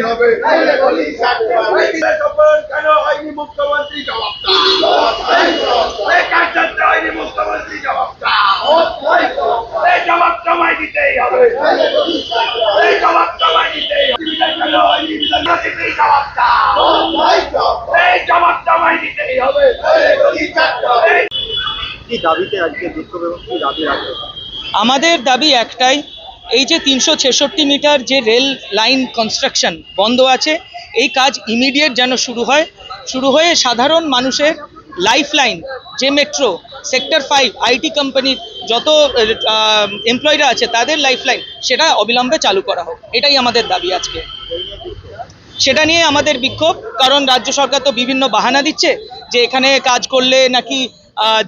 হবে। কেন হয়নি মুখ্যমন্ত্রী জবাব জবাব চাই জবাব এই কার্যত হয়নি মুখ্যমন্ত্রী জবাব এই জবাব তোমায় দিতেই হবে। এই জবাব তোমায় দিতেই হবে। কেন হয়নি বিজয় এই জবাব তোমায় দিতেই হবে। কি দাবিতে আজকে বিক্ষোভ এবং কি দাবি রাখবে আমাদের দাবি একটাই এই যে তিনশো ছেষট্টি মিটার যে রেল লাইন কনস্ট্রাকশন বন্ধ আছে, এই কাজ ইমিডিয়েট যেন শুরু হয়। শুরু হয়ে সাধারণ মানুষের লাইফ লাইন যে মেট্রো সেক্টর ফাইভ আইটি কোম্পানির যত এমপ্লয়িরা আছে, তাদের লাইফ লাইন সেটা অবিলম্বে চালু করা হোক। এটাই আমাদের দাবি আজকে। সেটা নিয়ে আমাদের বিক্ষোভ, কারণ রাজ্য সরকার তো বিভিন্ন বাহানা দিচ্ছে যে এখানে কাজ করলে নাকি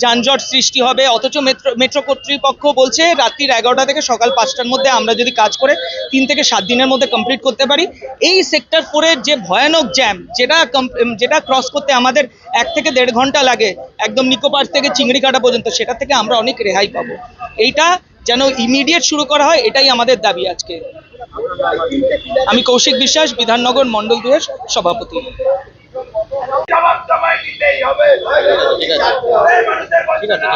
যানজট সৃষ্টি হবে, অথচ মেট্রো মেট্রো কর্তৃপক্ষ বলছে রাত্রির এগারোটা থেকে সকাল পাঁচটার মধ্যে আমরা যদি কাজ করে তিন থেকে সাত দিনের মধ্যে কমপ্লিট করতে পারি। এই সেক্টর ফোরের যে ভয়ানক জ্যাম যেটা যেটা ক্রস করতে আমাদের এক থেকে দেড় ঘণ্টা লাগে, একদম নিকোপার থেকে চিংড়িকাটা পর্যন্ত, সেটা থেকে আমরা অনেক রেহাই পাবো। এইটা যেন ইমিডিয়েট শুরু করা হয়, এটাই আমাদের দাবি আজকে। আমি কৌশিক বিশ্বাস, বিধাননগর মন্ডল দুয়ের সভাপতি জবাব তোমায় দিতেই হবে ঠিক আছে। ঠিক আছে।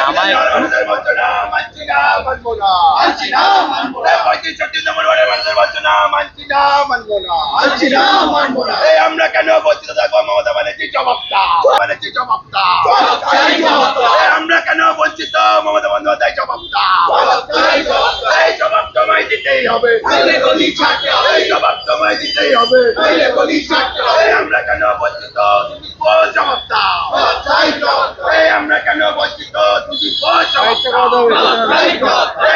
আমায়- মানুষের বলছো না, মানছি না, মানবো না। মানছি না, মানবো না। এই পঁয়ত্রিশ, ছত্রিশ নম্বর ওয়ার্ডের মানুষের বলছো না, মানছি না, মানবো না। মানছি না, মানবো না। এই আমরা কেন বঞ্চিত থাকব মমতা ব্যানার্জি জবাব দাও ব্যানার্জি জবাব দাও এই আমরা কেন বঞ্চিত মমতা বন্দ্যোপাধ্যায় জবাব দাও এই জবাব তোমায় দিতেই হবে। এই জবাব তোমায় দিতেই হবে। এই আমরা কেন বঞ্চিত? তুমি জবাব দাও। এই আমরা কেন বঞ্চিত? তুমি জবাব দাও।